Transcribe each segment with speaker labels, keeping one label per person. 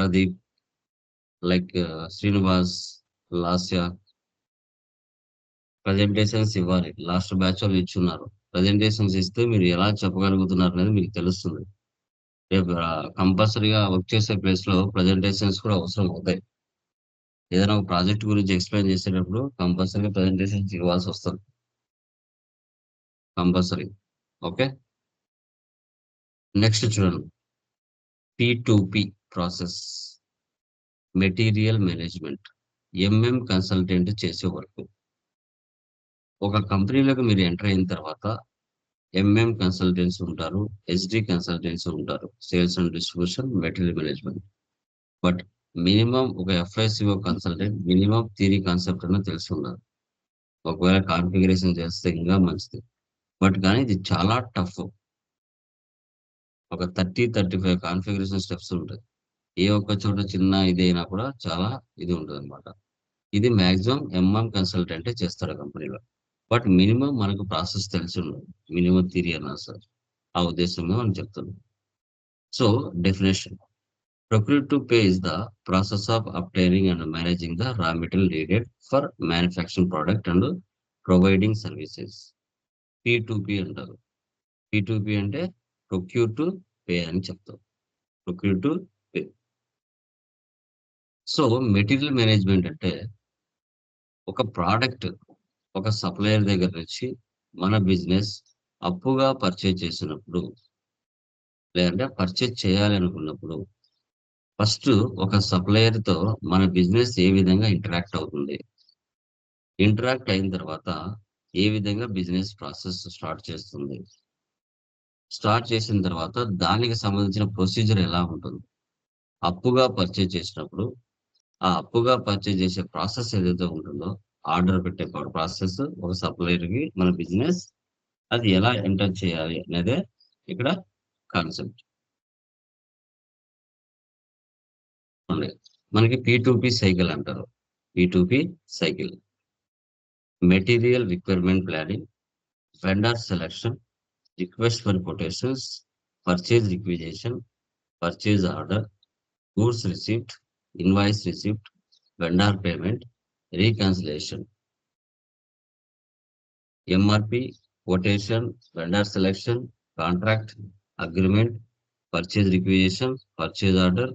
Speaker 1: Pradeep like Srinivas Lasya presentations ఇవ్వాలి. Last batch వాళ్ళు ఇచ్చున్నారు. ప్రజెంటేషన్స్ ఇస్తే మీరు ఎలా చెప్పగలుగుతున్నారు అనేది మీకు తెలుస్తుంది. రేపు కంపల్సరీగా వర్క్ చేసే ప్లేస్లో ప్రజెంటేషన్స్ కూడా అవసరం అవుతాయి. ఏదైనా ఒక ప్రాజెక్ట్ గురించి ఎక్స్ప్లెయిన్ చేసేటప్పుడు కంపల్సరీగా ప్రజెంటేషన్స్ ఇవ్వాల్సి వస్తుంది. కంపల్సరీ ఓకే నెక్స్ట్ చూడండి. P to P process. Material management. MM consultant చేసే వర్క్. ఒక కంపెనీలోకి మీరు ఎంటర్ అయిన తర్వాత ఎంఎం కన్సల్టెన్స్ ఉంటారు ఎస్డి కన్సల్టెన్స్ ఉంటారు sales and distribution material management. But minimum ఒక FICO consultant minimum theory concept అన్న తెలిసి ఉండాలి. ఒకవేళ కాన్ఫిగరేషన్ చేస్తే ఇంకా మంచిది. బట్ కానీ ఇది చాలా టఫ్. ఒక thirty thirty five configuration steps ఉంటాయి. ఏ ఒక్క చోట చిన్న ఇది అయినా కూడా చాలా ఇది ఉంటుంది అనమాట ఇది మాక్సిమం ఎంఎం కన్సల్టెంటే చేస్తారు కంపెనీలో. బట్ మినిమం మనకు ప్రాసెస్ తెలిసి ఉండదు. మినిమం థిరీ అన్నా సార్. ఆ ఉద్దేశంలో మనం చెప్తున్నాం. So definition. Procure to pay is the process of obtaining and managing the raw material needed for manufacturing product and providing services. P to P అంటారు. పీ టుపీ అంటే ప్రొక్యూర్ టు పే అని చెప్తాం. Procure to so material management అంటే ఒక product ఒక supplier దగ్గర నుంచి మన బిజినెస్ అప్పుగా పర్చేజ్ చేసినప్పుడు లేదంటే పర్చేజ్ చేయాలనుకున్నప్పుడు ఫస్ట్ ఒక సప్లయర్తో మన బిజినెస్ ఏ విధంగా ఇంటరాక్ట్ అవుతుంది? ఇంటరాక్ట్ అయిన తర్వాత ఏ విధంగా బిజినెస్ ప్రాసెస్ స్టార్ట్ చేస్తుంది? స్టార్ట్ చేసిన తర్వాత దానికి సంబంధించిన ప్రొసీజర్ ఎలా ఉంటుంది? అప్పుగా పర్చేజ్ చేసినప్పుడు ఆ అప్పుగా పర్చేజ్ చేసే ప్రాసెస్ ఏదైతే ఉంటుందో ఆర్డర్ పెట్టే ప్రాసెస్ ఒక సప్లయర్కి మన బిజినెస్ అది ఎలా ఎంటర్ చేయాలి అనేదే ఇక్కడ కాన్సెప్ట్ మనకి పి సైకిల్ అంటారు. P cycle material requirement planning vendor selection request for quotations purchase requisition purchase order goods receipt invoice receipt vendor payment reconciliation MRP quotation vendor selection contract agreement purchase requisition purchase order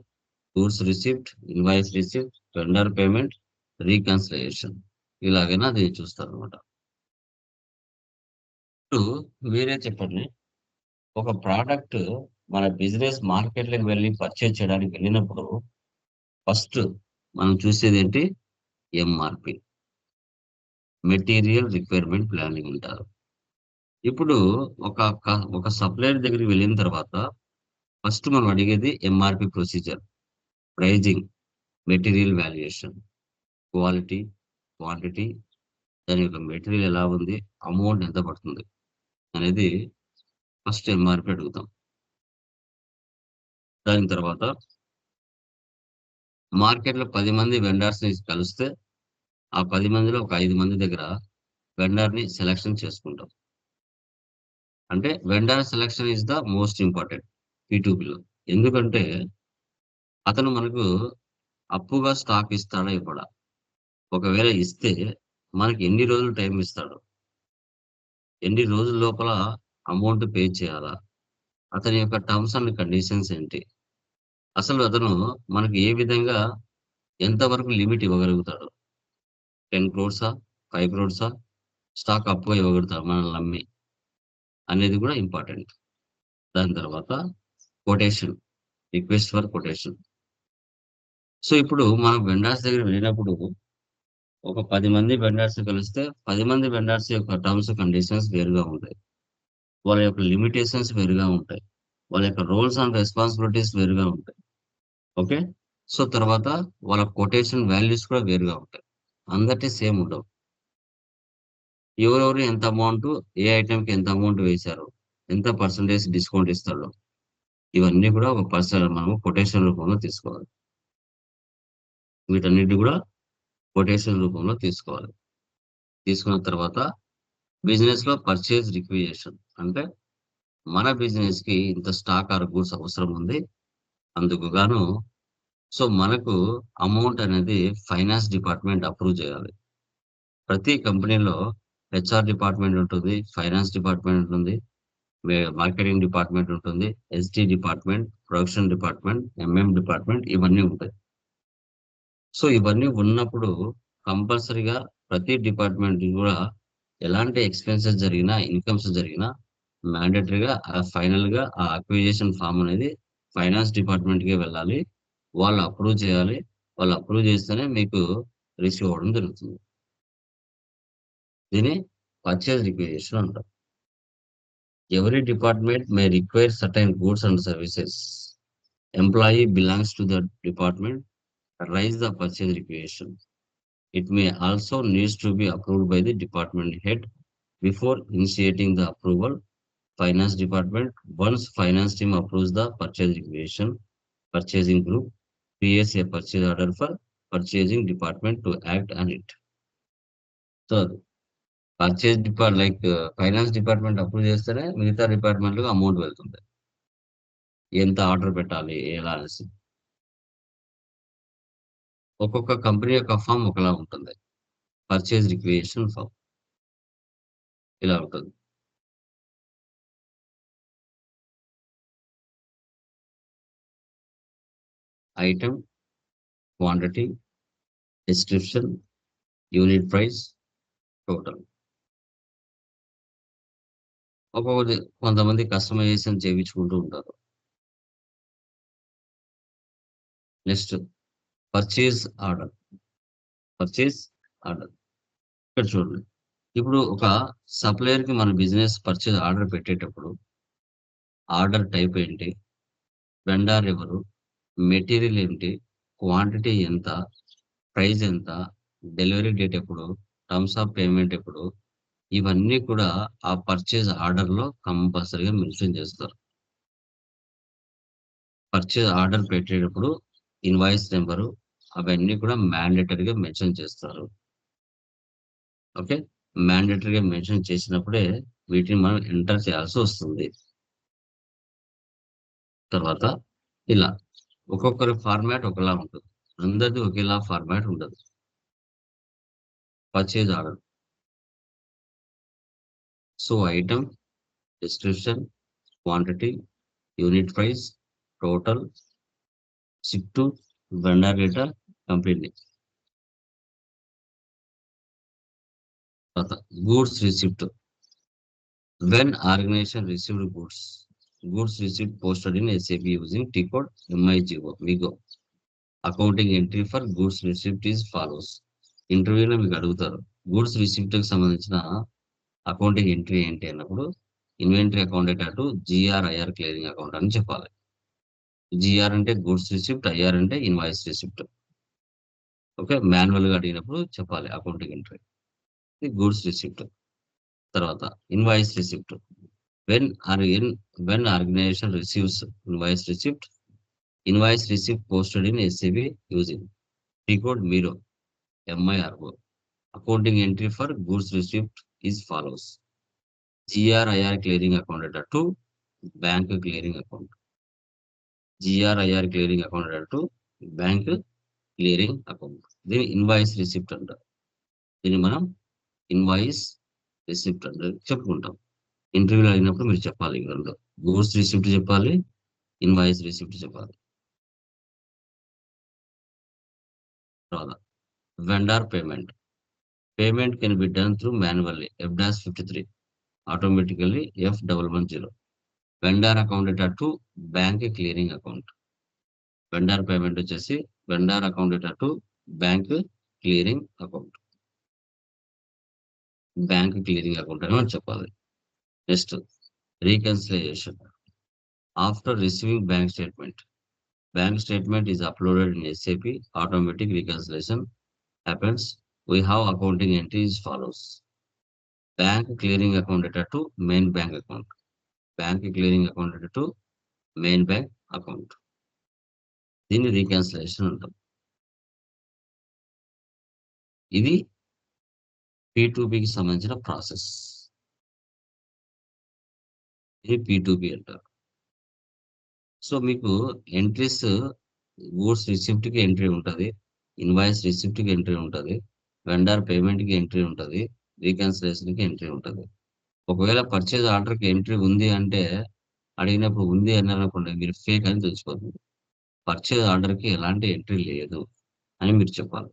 Speaker 1: tours receipt invoice receipt vendor payment reconciliation ఇలాగైనా అది చూస్తారు అనమాట ఇప్పుడు మీరే చెప్పండి ఒక product మన business మార్కెట్లోకి వెళ్ళి పర్చేజ్ చేయడానికి వెళ్ళినప్పుడు ఫస్ట్ మనం చూసేది ఏంటి? ఎంఆర్పి మెటీరియల్ రిక్వైర్మెంట్ ప్లానింగ్ అంటారు. ఇప్పుడు ఒక ఒక సప్లయర్ దగ్గరికి వెళ్ళిన తర్వాత ఫస్ట్ మనం అడిగేది MRP procedure pricing material valuation quality quantity దాని యొక్క మెటీరియల్ ఎలా ఉంది అమౌంట్ ఎంత పడుతుంది అనేది ఫస్ట్ ఎంఆర్పి అడుగుతాం. దాని తర్వాత మార్కెట్లో పది మంది వెండర్స్ని ని కలిస్తే ఆ పది మందిలో ఒక ఐదు మంది దగ్గర వెండర్ని ని సెలెక్షన్ చేసుకుంటాం. అంటే vendor selection is the most important పీటూపీలో. ఎందుకంటే అతను మనకు అప్పుగా స్టాక్ ఇస్తాడా ఇవ్వడా? ఒకవేళ ఇస్తే మనకి ఎన్ని రోజులు టైం ఇస్తాడు? ఎన్ని రోజుల లోపల అమౌంట్ పే చేయాలా? అతని యొక్క టర్మ్స్ అండ్ కండిషన్స్ ఏంటి? అసలు అతను మనకి ఏ విధంగా ఎంతవరకు లిమిట్ ఇవ్వగలుగుతాడు? టెన్ క్రోడ్సా? ఫైవ్ క్రోడ్సా? స్టాక్ అప్పుగా ఇవ్వగలుగుతాడు మనల్ని నమ్మి అనేది కూడా ఇంపార్టెంట్. దాని తర్వాత quotation request for quotation. So ఇప్పుడు మనం వెండర్స్ దగ్గర వెళ్ళినప్పుడు ఒక పది మంది వెండర్స్ కలిస్తే పది మంది వెండర్స్ యొక్క టర్మ్స్ కండిషన్స్ వేరుగా ఉంటాయి. వాళ్ళ యొక్క లిమిటేషన్స్ వేరుగా ఉంటాయి. వాళ్ళ యొక్క రోల్స్ అండ్ రెస్పాన్సిబిలిటీస్ వేరుగా ఉంటాయి. ఓకే? సో తర్వాత వాళ్ళ కొటేషన్ వాల్యూస్ కూడా వేరుగా ఉంటాయి. అందరికీ సేమ్ ఉండవు. ఎవరెవరు ఎంత అమౌంట్ ఏ ఐటెంకి ఎంత అమౌంట్ వేశారు ఎంత పర్సంటేజ్ డిస్కౌంట్ ఇస్తాడు ఇవన్నీ కూడా ఒక పర్సన్ మనము కొటేషన్ రూపంలో తీసుకోవాలి. వీటన్నిటి కూడా కొటేషన్ రూపంలో తీసుకోవాలి. తీసుకున్న తర్వాత బిజినెస్లో పర్చేజ్ రిక్విజేషన్ అంటే మన బిజినెస్కి ఇంత స్టాక్ ఆర్ గూడ్స్ అవసరం ఉంది అందుకు గాను సో మనకు అమౌంట్ అనేది ఫైనాన్స్ డిపార్ట్మెంట్ అప్రూవ్ చేయాలి. ప్రతి కంపెనీలో హెచ్ఆర్ డిపార్ట్మెంట్ ఉంటుంది ఫైనాన్స్ డిపార్ట్మెంట్ ఉంటుంది మార్కెటింగ్ డిపార్ట్మెంట్ ఉంటుంది SD department production department MM department ఇవన్నీ ఉంటాయి. సో ఇవన్నీ ఉన్నప్పుడు కంపల్సరీగా ప్రతి డిపార్ట్మెంట్ కూడా ఎలాంటి ఎక్స్పెన్సెస్ జరిగినా ఇన్కమ్స్ జరిగినా మ్యాండేటరీగా ఫైనల్గా ఆ అక్విజేషన్ ఫామ్ అనేది ఫైనాన్స్ డిపార్ట్మెంట్కి వెళ్ళాలి. వాళ్ళు అప్రూవ్ చేయాలి. వాళ్ళు అప్రూవ్ చేస్తేనే మీకు రిసీవ్ అవ్వడం జరుగుతుంది. దీని పర్చేజ్ రిక్విజిషన్ అంటారు every department may require certain goods and services employee belongs to the department raise the purchase requisition it may also needs to be approved by the department head before initiating the approval Finance department, once finance team approves the purchase requisition, purchasing group creates a purchase order for purchasing department to act on it. So, purchase depart like finance department approve చేస్తేనే మిగతా డిపార్ట్మెంట్లకు amount వెళ్తుంది ఎంత order పెట్టాలి ఎలా అనేసి ఒక్కొక్క company యొక్క form ఒకలా ఉంటుంది పర్చేజ్ రిక్విజిషన్ ఫామ్ ఇలా ఉంటుంది item quantity description unit price total ఒక్కొక్కటి కొంతమంది కస్టమైజేషన్ చేయించుకుంటూ ఉంటారు. Next purchase order purchase order ఇక్కడ చూడండి. ఇప్పుడు ఒక సప్లయర్కి మన బిజినెస్ పర్చేజ్ ఆర్డర్ పెట్టేటప్పుడు ఆర్డర్ టైప్ ఏంటి? వెండార్ ఎవరు? మెటీరియల్ ఏంటి? క్వాంటిటీ ఎంత? ప్రైస్ ఎంత? డెలివరీ డేట్ ఎప్పుడు? టర్మ్స్ ఆఫ్ పేమెంట్ ఎప్పుడు? ఇవన్నీ కూడా ఆ పర్చేజ్ ఆర్డర్లో కంపల్సరీగా మెన్షన్ చేస్తారు. పర్చేజ్ ఆర్డర్ పెట్టేటప్పుడు ఇన్వాయిస్ నెంబరు అవన్నీ కూడా మ్యాండేటరీగా మెన్షన్ చేస్తారు. ఓకే? మ్యాండేటరీగా మెన్షన్ చేసినప్పుడే వీటిని మనం ఎంటర్ చేయాల్సి వస్తుంది. తర్వాత ఇలా ఒక్కొక్కరి ఫార్మాట్ ఒకలా ఉంటుంది. అందరిది ఒకేలా ఫార్మాట్ ఉండదు. Purchase order so item description quantity unit price total shift vendor data company goods receipt when organization received goods goods receipt posted in SAP using T code MIGO Vigo accounting entry for goods receipt is follows ఇంటర్వ్యూలో మీకు అడుగుతారు. Goods రిసిప్ట్కి సంబంధించిన accounting entry ఏంటి అన్నప్పుడు inventory account అటు GRIR clearing account అని చెప్పాలి. GR అంటే గూడ్స్ రిసిప్ట్ ఐఆర్ అంటే ఇన్వాయిస్ రిసిప్ట్ ఓకే మాన్యువల్గా అడిగినప్పుడు చెప్పాలి అకౌంటింగ్ ఎంట్రీ ఇది గూడ్స్ రిసిప్ట్ తర్వాత invoice receipt when are in when organization receives invoice receipt invoice receipt posted in SCB using T code MIRO MIRO accounting entry for goods receipt is follows GRIR clearing account to bank clearing account GRIR clearing account to bank clearing account దీని invoice receipt అంటారు దీన్ని మనం invoice receipt అంటే చెప్పుకుంటాం ఇంటర్వ్యూలు అయినప్పుడు మీరు చెప్పాలి. రెండు గూడ్స్ రిసిప్ట్ చెప్పాలి ఇన్వాయిస్ రిసిప్ట్ చెప్పాలి. తర్వాత vendor payment. Payment can be done through manually. F dash fifty three. Automatically F double one zero. Vendor account to bank clearing account. Vendor payment వచ్చేసి vendor account to bank clearing account. Bank clearing account అని చెప్పాలి. Next reconciliation after receiving bank statement bank statement is uploaded in SAP automatic reconciliation happens we have accounting entries follows bank clearing account to main bank account bank clearing account to main bank account దీన్ని reconciliation అంటాం. ఇది P కి సంబంధించిన process ఇది P అంటారు so మీకు entries goods రిసిప్ట్‌కి entry ఉంటది. ఇన్వాయిస్ రిసిప్ట్‌కి ఎంట్రీ ఉంటది. వెండర్ పేమెంట్‌కి ఎంట్రీ ఉంటుంది రీకాన్సిలేషన్‌కి ఎంట్రీ ఉంటుంది ఒకవేళ పర్చేజ్ ఆర్డర్‌కి ఎంట్రీ ఉంది అంటే అడిగినప్పుడు ఉంది అన్నారనుకోండి మీరు ఫేక్ అని తెలిసిపోతుంది. పర్చేజ్ ఆర్డర్‌కి ఎలాంటి ఎంట్రీ లేదు అని మీరు చెప్పాలి.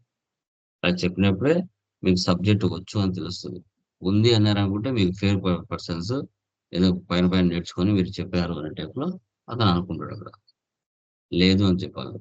Speaker 1: అలా చెప్పినప్పుడే మీకు సబ్జెక్ట్ వచ్చు అని తెలుస్తుంది ఉంది అన్నారనుకుంటే మీకు ఫేర్ పర్సన్స్ ఏదో పైన పైన నేర్చుకొని మీరు చెప్పారు అనే టైప్‌లో అతను అనుకుంటాడు అక్కడ లేదు అని చెప్పాలి.